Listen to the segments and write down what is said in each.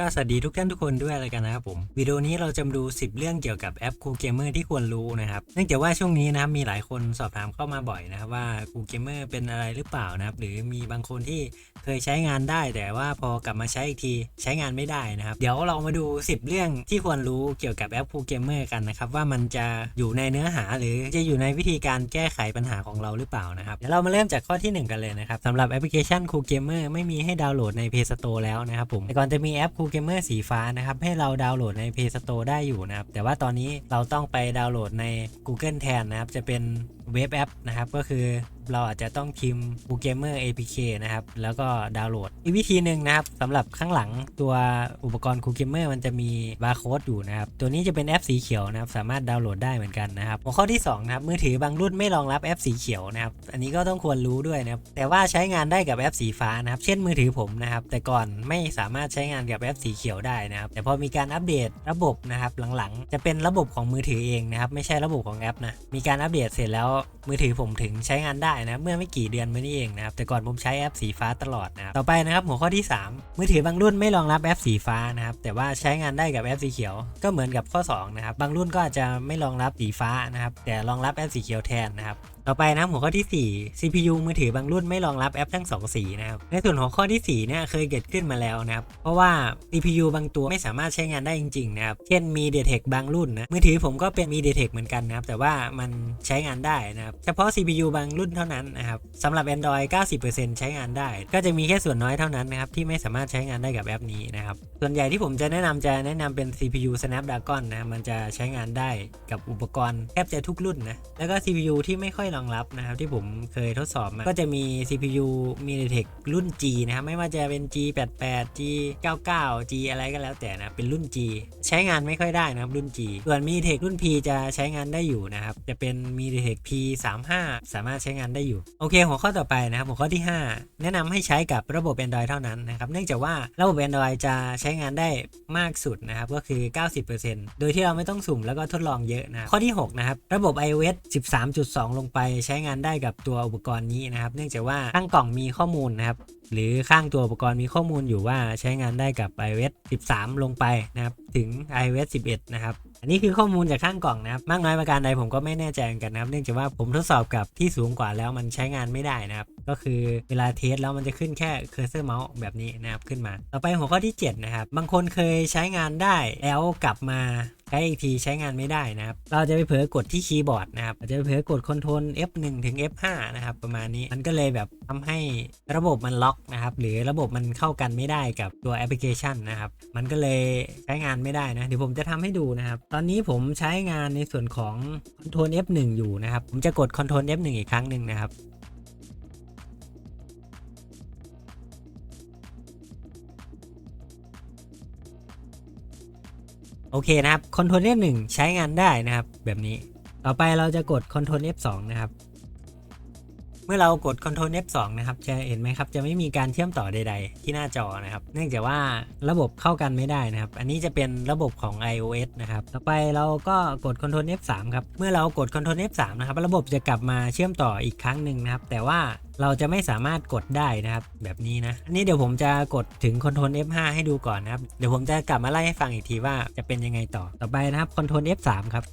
ก็สวัสดีทุกท่านทุกคนด้วยอะไรกันนะครับผมวิดีโอนี้เราจะมาดู 10 เรื่องเกี่ยวกับแอป Cool Gamer ที่ควรรู้นะครับเนื่องจากว่าช่วงนี้นะครับมีหลายคนสอบถามเข้ามาบ่อยนะครับว่า Cool Gamer เป็นอะไรหรือเปล่านะครับหรือมีบางคนที่เคยใช้งานได้ แต่ว่าพอกลับมาใช้อีกทีใช้งานไม่ได้นะครับเดี๋ยวเรามาดู 10 เรื่องที่ควรรู้เกี่ยวกับแอป Cool Gamer กันนะครับว่ามันจะอยู่ในเนื้อหาหรือจะอยู่ในวิธีการแก้ไขปัญหาของเราหรือเปล่านะครับเดี๋ยวเรามาเริ่มจากข้อที่หนึ่งกันเลยนะครับสำหรับแอปพลิเคชัน Cool Gamer ไม่มีให้ดาวน์โหลดใน Play Store แล้วนะครับผมแต่ก่อนจะมีแอป Cool Gamer สีฟ้านะครับให้เราดาวน์โหลดใน Play Store ได้อยู่นะครับแต่ว่าตอนนี้เราต้องไปดาวน์โหลดใน Google แทนนะครับจะเป็นเว็บแอปนะครับก็คือ เราอาจจะต้องพิมพ์ Cool Gamer APK นะครับ แล้วก็ดาวน์โหลด อีกวิธีหนึ่งนะครับสำหรับข้างหลังตัวอุปกรณ์ Cool Gamer มันจะมีบาร์โค้ดอยู่นะครับ ตัวนี้จะเป็นแอปสีเขียวนะครับ สามารถดาวน์โหลดได้เหมือนกันนะครับ หัวข้อที่สองนะครับมือถือบางรุ่นไม่รองรับแอปสีเขียวนะครับ อันนี้ก็ต้องควรรู้ด้วยนะครับ แต่ว่าใช้งานได้กับแอปสีฟ้านะครับ เช่นมือถือผมนะครับ แต่ก่อนไม่สามารถใช้งานกับแอปสีเขียวได้นะครับ แต่พอมีการอัปเดตระบบนะครับ หลังๆ จะเป็นระบบของมือถือเองนะครับ ไม่ใช่ระบบของแอปนะ มีการอัปเดตเสร็จแล้วมือถือผมถึงใช้งานได้นะเมื่อไม่กี่เดือนมานี้เองนะครับแต่ก่อนผมใช้แอปสีฟ้าตลอดนะครับต่อไปนะครับหัวข้อที่ 3 มือถือบางรุ่นไม่รองรับแอปสีฟ้านะครับแต่ว่าใช้งานได้กับแอปสีเขียว ก็เหมือนกับข้อ2นะครับบางรุ่นก็อาจจะไม่รองรับสีฟ้านะครับแต่รองรับแอปสีเขียวแทนนะครับ ต่อไปนะครับหัวข้อที่ 4 CPU มือถือบางรุ่นไม่รองรับแอปทั้ง 2 สีนะครับ ในส่วนหัวข้อที่4เนี่ยเคยเกิดขึ้นมาแล้วนะครับ เพราะว่า CPU บางตัวไม่สามารถใช้งานได้จริงๆนะครับ เช่นมี d e t e c บางรุ่นนะ มือถือผมก็เป็นมี d e t e c เหมือนกันนะครับ แต่ว่ามันใช้งานได้นะครับ เฉพาะ CPU บางรุ่นเท่านั้นนะครับสำหรับ Android 90%ใช้งานได้ ก็จะมีแค่ส่วนน้อยเท่านั้นนะครับที่ไม่สามารถใช้งานได้กับแอปนี้นะครับ ส่วนใหญ่ที่ผมจะแนะนำจะแนะนำเป็น CPU Snapdragon นะ มันจะใช้งานได้กับอุปกรณ์แทบจะทุกรุ่นนะ แล้วก็ CPU ที่ไม่ค่อยรองรับนะครับที่ผมเคยทดสอบมา ก็จะมี CPU MediaTek รุ่น G นะครับไม่ว่าจะเป็น G88 G99 G อะไรก็แล้วแต่นะเป็นรุ่น G ใช้งานไม่ค่อยได้นะครับรุ่น G ส่วน MediaTek รุ่น P จะใช้งานได้อยู่นะครับจะเป็น MediaTek P35 สามารถใช้งานได้อยู่ โอเค หัวข้อต่อไปนะครับหัวข้อที่ 5 แนะนำให้ใช้กับระบบ Android เท่านั้นนะครับเนื่องจากว่าระบบ Android จะใช้งานได้มากสุดนะครับก็คือ 90%โดยที่เราไม่ต้องสุ่มแล้วก็ทดลองเยอะนะข้อที่6นะครับระบบ iOS 13.2 ลงไปใช้งานได้กับตัวอุปกรณ์นี้นะครับ เนื่องจากว่าข้างกล่องมีข้อมูลนะครับ หรือข้างตัวอุปกรณ์มีข้อมูลอยู่ว่าใช้งานได้กับ iOS 13 ลงไปนะครับ ถึง iOS 11 นะครับ อันนี้คือข้อมูลจากข้างกล่องนะครับ มากน้อยประการใดผมก็ไม่แน่ใจเหมือนกันนะครับ เนื่องจากว่าผมทดสอบกับที่สูงกว่าแล้วมันใช้งานไม่ได้นะครับ ก็คือเวลาเทสแล้วมันจะขึ้นแค่เคอร์เซอร์เมาส์แบบนี้นะครับขึ้นมา ต่อไปหัวข้อที่ 7 นะครับ บางคนเคยใช้งานได้แล้วกลับมาใช้อีกทีใช้งานไม่ได้นะครับ เราจะไปเผลอกดที่คีย์บอร์ดนะครับอาจจะไปเผลอกดคอนโทรล F1 ถึง F5 นะครับประมาณนี้มันก็เลยแบบทำให้ระบบมันล็อกนะครับหรือระบบมันเข้ากันไม่ได้กับตัวแอปพลิเคชันนะครับมันก็เลยใช้งานไม่ได้นะเดี๋ยวผมจะทำให้ดูนะครับ ตอนนี้ผมใช้งานในส่วนของคอนโทรล F1 อยู่นะครับผมจะกดคอนโทรล F1 อีกครั้งหนึ่งนะครับ โอเคนะครับคอนโทรล F1 ใช้งานได้นะครับ แบบนี้ ต่อไปเราจะกดคอนโทรล F2 นะครับ เมื่อเรากด Ctrl F2 นะครับ จะเห็นไหมครับ จะไม่มีการเชื่อมต่อใด ๆ ที่หน้าจอนะครับ เนื่องจากว่าระบบเข้ากันไม่ได้นะครับ อันนี้จะเป็นระบบของ iOS นะครับ ต่อไปเราก็กด Ctrl F3 ครับ เมื่อเรากด Ctrl F3 นะครับ ระบบจะกลับมาเชื่อมต่ออีกครั้งหนึ่งนะครับ แต่ว่าเราจะไม่สามารถกดได้นะครับ แบบนี้นะ อันนี้เดี๋ยวผมจะกดถึง Ctrl F5 ให้ดูก่อนนะครับ เดี๋ยวผมจะกลับมาไล่ให้ฟังอีกทีว่าจะเป็นยังไงต่อ ต่อไปนะครับ Ctrl F3 ครับ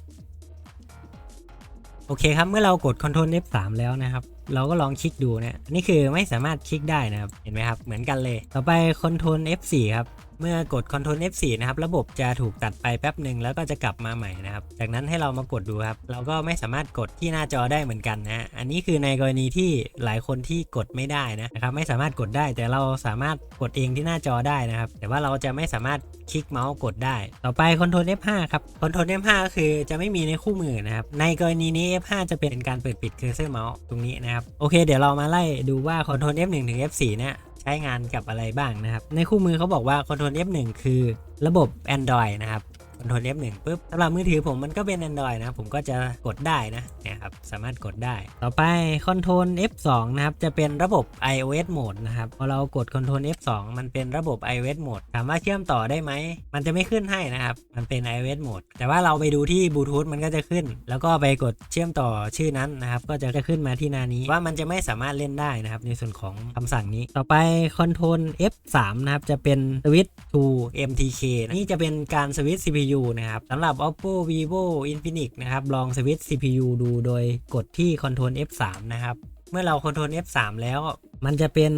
โอเคครับ เมื่อเรากด Ctrl F3 แล้วนะครับ เราก็ลองคลิกดูเนี่ยนี่คือไม่สามารถคลิกได้นะครับ เห็นไหมครับ เหมือนกันเลย ต่อไปคอนโทรล F4 ครับเมื่อกด Ctrl F4 นะครับระบบจะถูกตัดไปแป๊บหนึ่งแล้วก็จะกลับมาใหม่นะครับ จากนั้นให้เรามากดดูครับ เราก็ไม่สามารถกดที่หน้าจอได้เหมือนกันนะอันนี้คือในกรณีที่หลายคนที่กดไม่ได้นะครับไม่สามารถกดได้ แต่เราสามารถกดเองที่หน้าจอได้นะครับ แต่ว่าเราจะไม่สามารถคลิกเมาส์กดได้ ต่อไป Ctrl F5 ครับ Ctrl F5 ก็คือจะไม่มีในคู่มือนะครับในกรณีนี้ F5 จะเป็นการเปิดปิดเคอร์เซอร์เมาส์ตรงนี้นะครับโอเค เดี๋ยวเรามาไล่ดูว่า Ctrl F1 ถึง F4 เนี่ย ใช้งานกับอะไรบ้างนะครับ ในคู่มือเขาบอกว่า Ctrl F1 คือระบบ Android นะครับ คอนโทรล F1 ปุ๊บสำหรับมือถือผมมันก็เป็น Android นะผมก็จะกดได้นะเนี่ยครับสามารถกดได้ ต่อไปคอนโทรล F2 นะครับจะเป็นระบบ iOS Mode นะครับพอเรากดคอนโทรล F2 มันเป็นระบบ iOS Mode ถามว่าเชื่อมต่อได้ไหมมันจะไม่ขึ้นให้นะครับมันเป็น iOS Mode แต่ว่าเราไปดูที่บลูทูธมันก็จะขึ้น แล้วก็ไปกดเชื่อมต่อชื่อนั้นนะครับก็จะขึ้นมาที่หน้านี้ว่ามันจะไม่สามารถเล่นได้นะครับในส่วนของคำสั่งนี้ ต่อไปคอนโทรล F3 นะครับจะเป็นสวิตช์ to MTK นี่จะเป็นการสวิตช์ CPU CPU นะครับสำหรับ Oppo Vivo Infinix นะครับลองสวิตช์ CPU ดูโดยกดที่คอนโทรล F3 นะครับเมื่อเราคอนโทรล F3 แล้วมันจะเป็น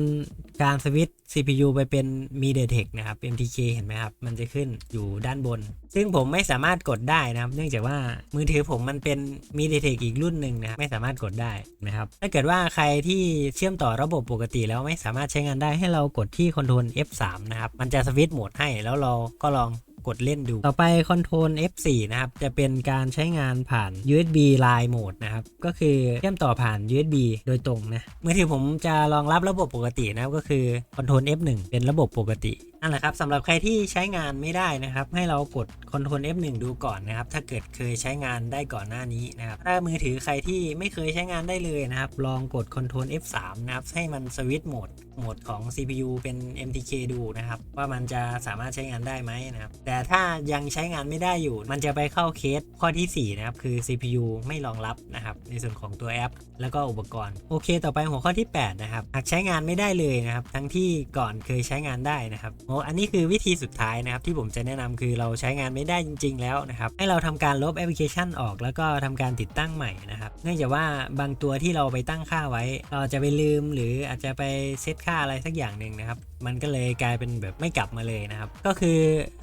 การสวิตช์ CPU ไปเป็น MediaTek นะครับ MTK เห็นไหมครับ มันจะขึ้นอยู่ด้านบน ซึ่งผมไม่สามารถกดได้นะครับ เนื่องจากว่ามือถือผมมันเป็น MediaTek อีกรุ่นหนึ่งนะครับ ไม่สามารถกดได้นะครับ ถ้าเกิดว่าใครที่เชื่อมต่อระบบปกติแล้วไม่สามารถใช้งานได้ให้เรากดที่คอนโทรล F3 นะครับ มันจะสวิตช์โหมดให้ แล้วเราก็ลอง กดเล่นดู ต่อไปคอนโทรล F4 นะครับ จะเป็นการใช้งานผ่าน USB Line Mode นะครับ ก็คือเชื่อมต่อผ่าน USB โดยตรงนะมือถือผมจะรองรับระบบปกตินะครับก็คือคอนโทรล F1 เป็นระบบปกติ นั่นแหละครับสำหรับใครที่ใช้งานไม่ได้นะครับ ให้เรากดคอนโทรล F1 ดูก่อนนะครับ ถ้าเกิดเคยใช้งานได้ก่อนหน้านี้นะครับถ้ามือถือใครที่ไม่เคยใช้งานได้เลยนะครับ ลองกดคอนโทรล F3 นะครับ ให้มันสวิตช์โหมดโหมดของ CPU เป็น MTK ดูนะครับ ว่ามันจะสามารถใช้งานได้ไหมนะครับ แต่ถ้ายังใช้งานไม่ได้อยู่ มันจะไปเข้าเคสข้อทีสี่ 4 นะครับ คือ CPU ไม่รองรับนะครับ ในส่วนของตัวแอป แล้วก็อุปกรณ์ โอเค ต่อไปหัวข้อที่ 8 นะครับ หากใช้งานไม่ได้เลยนะครับ ทั้งที่ก่อนเคยใช้งานได้นะครับโอ้อันนี้คือวิธีสุดท้ายนะครับที่ผมจะแนะนำคือเราใช้งานไม่ได้จริง ๆ แล้วนะครับให้เราทำการลบแอปพลิเคชันออกแล้วก็ทำการติดตั้งใหม่นะครับเนื่องจากว่าบางตัวที่เราไปตั้งค่าไว้ เราจจะไปลืมหรืออาจจะไปเซตค่าอะไรสักอย่างหนึ่งนะครับมันก็เลยกลายเป็นแบบไม่กลับมาเลยนะครับ ก็คือ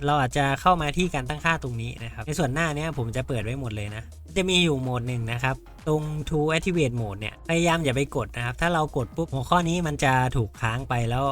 เราอาจจะเข้ามาที่การตั้งค่าตรงนี้นะครับในส่วนหน้าเนี้ยผมจะเปิดไว้หมดเลยนะจะมีอยู่โหมดหนึ่งนะครับ ตรง to activate mode เนี่ย พยายามอย่าไปกดนะครับ ถ้าเรากดปุ๊บหัวข้อนี้มันจะถูกค้างไปแล้ว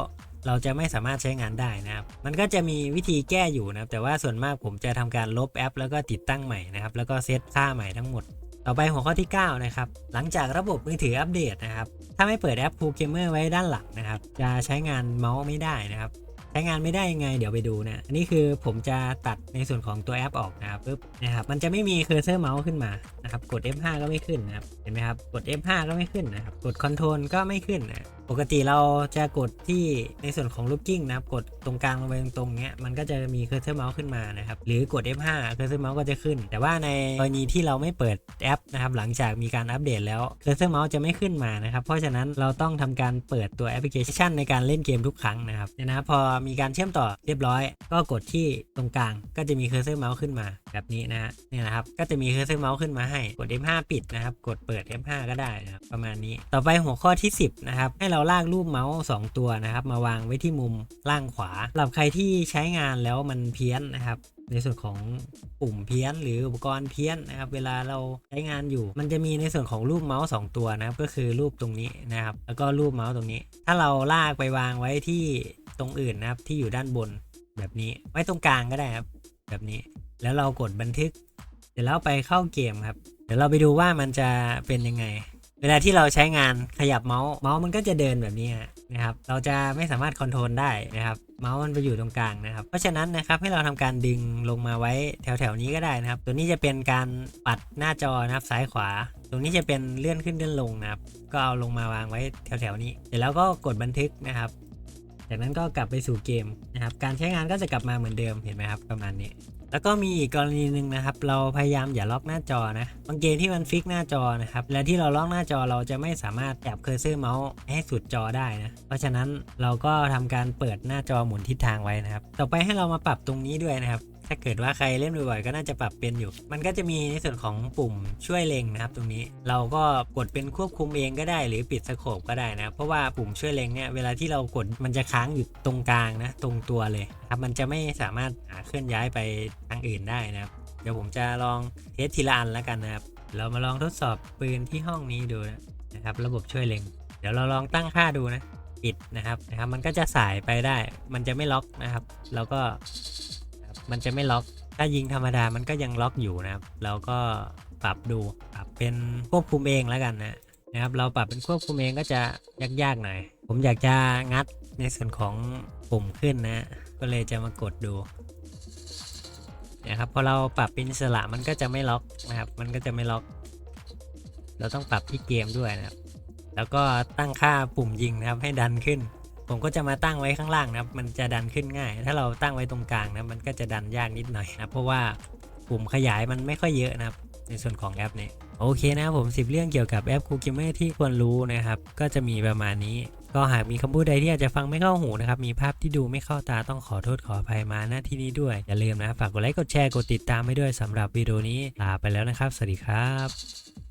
เราจะไม่สามารถใช้งานได้นะครับ มันก็จะมีวิธีแก้อยู่นะครับ แต่ว่าส่วนมากผมจะทำการลบแอป แล้วก็ติดตั้งใหม่นะครับ แล้วก็เซตค่าใหม่ทั้งหมด ต่อไปหัวข้อที่ 9 นะครับ หลังจากระบบมือถืออัปเดตนะครับ ถ้าไม่เปิดแอป Pool Gamer ไว้ด้านหลังนะครับ จะใช้งานเมาส์ไม่ได้นะครับ ใช้งานไม่ได้ยังไงเดี๋ยวไปดูนะ อันนี้คือผมจะตัดในส่วนของตัวแอปออกนะครับปุ๊บนะครับ มันจะไม่มีเคอร์เซอร์เมาส์ขึ้นมานะครับ กด F5 ก็ไม่ขึ้นนะครับ เห็นไหมครับ กด F5 ก็ไม่ขึ้นนะครับ กด Control ก็ไม่ขึ้นนะปกติเราจะกดที่ในส่วนของ looking นะครับ กดตรงกลางลงไปตรงๆเนี้ย มันก็จะมีเคอร์เซอร์เมาส์ขึ้นมานะครับ หรือกด F5 เคอร์เซอร์เมาส์ก็จะขึ้น แต่ว่าในกรณีที่เราไม่เปิดแอปนะครับ หลังจากมีการอัปเดตแล้วเคอร์เซอร์เมาส์จะไม่ขึ้นมานะครับ เพราะฉะนั้นเราต้องทำการเปิดตัวแอปพลิเคชันในการเล่นเกมทุกครั้งนะครับเนี่ยนะพอมีการเชื่อมต่อเรียบร้อย ก็กดที่ตรงกลาง ก็จะมีเคอร์เซอร์เมาส์ขึ้นมาแบบนี้นะฮะเนี่ยนะครับก็จะมีเคอร์เซอร์เมาส์ขึ้นมาให้กด F5 ปิดนะครับ กดเปิด F5 ก็ได้นะครับประมาณนี้ ต่อไปหัวข้อที่ 10นะครับให้เราลากรูปเมาส์2ตัวนะครับ มาวางไว้ที่มุมล่างขวาสำหรับใครที่ใช้งานแล้วมันเพี้ยนนะครับ ในส่วนของปุ่มเพี้ยน หรืออุปกรณ์เพี้ยนนะครับเวลาเราใช้งานอยู่ มันจะมีในส่วนของรูปเมาส์2ตัวนะครับก็คือรูปตรงนี้นะครับ แล้วก็รูปเมาส์ตรงนี้ ถ้าเราลากไปวางไว้ที่ตรงอื่นนะครับที่อยู่ด้านบนแบบนี้ไว้ตรงกลางก็ได้ครับ แบบนี้แล้วเรากดบันทึก เดี๋ยวเราไปเข้าเกมครับ เดี๋ยวเราไปดูว่ามันจะเป็นยังไง เวลาที่เราใช้งานขยับเมาส์เมาส์มันก็จะเดินแบบนี้นะครับ เราจะไม่สามารถคอนโทรลได้นะครับ เมาส์มันไปอยู่ตรงกลางนะครับ เพราะฉะนั้นนะครับให้เราทำการดึงลงมาไว้แถวๆนี้ก็ได้นะครับ ตัวนี้จะเป็นการปัดหน้าจอนะครับซ้ายขวา ตรงนี้จะเป็นเลื่อนขึ้นเลื่อนลงนะครับ ก็เอาลงมาวางไว้แถวๆนี้ เสร็จแล้วก็กดบันทึกนะครับ จากนั้นก็กลับไปสู่เกมนะครับ การใช้งานก็จะกลับมาเหมือนเดิมเห็นไหมครับประมาณนี้ แล้วก็มีอีกกรณีหนึ่งนะครับ เราพยายามอย่าล็อกหน้าจอนะบางเกมที่มันฟิกหน้าจอนะครับ และที่เราล็อกหน้าจอเราจะไม่สามารถจับเคอร์เซอร์เมาส์ให้สุดจอได้นะ เพราะฉะนั้นเราก็ทำการเปิดหน้าจอหมุนทิศทางไว้นะครับ ต่อไปให้เรามาปรับตรงนี้ด้วยนะครับ ถ้าเกิดว่าใครเล่นบ่อยๆก็น่าจะปรับเป็นอยู่ มันก็จะมีในส่วนของปุ่มช่วยเล็งนะครับ ตรงนี้เราก็กดเป็นควบคุมเองก็ได้ หรือปิดสโคปก็ได้นะเพราะว่าปุ่มช่วยเล็งเนี่ยเวลาที่เรากดมันจะค้างอยู่ตรงกลางนะ ตรงตัวเลยครับมันจะไม่สามารถเคลื่อนย้ายไปทางอื่นได้นะครับ เดี๋ยวผมจะลองเทสทีละอันแล้วกันนะครับเรามาลองทดสอบปืนที่ห้องนี้ดูนะครับ ระบบช่วยเล็ง เดี๋ยวเราลองตั้งค่าดูนะ ปิดนะครับนะครับ มันก็จะสายไปได้ มันจะไม่ล็อกนะครับ แล้วก็ มันจะไม่ล็อกถ้ายิงธรรมดามันก็ยังล็อกอยู่นะครับ เราก็ปรับดูปรับเป็นควบคุมเองแล้วกันนะนะครับเราปรับเป็นควบคุมเองก็จะยากๆหน่อย ผมอยากจะงัดในส่วนของปุ่มขึ้นนะ ก็เลยจะมากดดูนะครับพอเราปรับเป็นอิสระมันก็จะไม่ล็อกนะครับ มันก็จะไม่ล็อก เราต้องปรับที่เกมด้วยนะครับ แล้วก็ตั้งค่าปุ่มยิงนะครับให้ดันขึ้น ผมก็จะมาตั้งไว้ข้างล่างนะครับ มันจะดันขึ้นง่าย ถ้าเราตั้งไว้ตรงกลางนะมันก็จะดันยากนิดหน่อยนะเพราะว่าปุ่มขยายมันไม่ค่อยเยอะนะครับ ในส่วนของแอปนี้โอเคนะครับผม 10 เรื่องเกี่ยวกับแอป Cool Gamer ที่ควรรู้นะครับ ก็จะมีประมาณนี้ ก็หากมีคำพูดใดที่อาจจะฟังไม่เข้าหูนะครับ มีภาพที่ดูไม่เข้าตาต้องขอโทษขออภัยมาณที่นี้ด้วย อย่าลืมนะฝากกดไลค์กดแชร์กดติดตามให้ด้วยสำหรับวิดีโอนี้ลาไปแล้วนะครับ สวัสดีครับ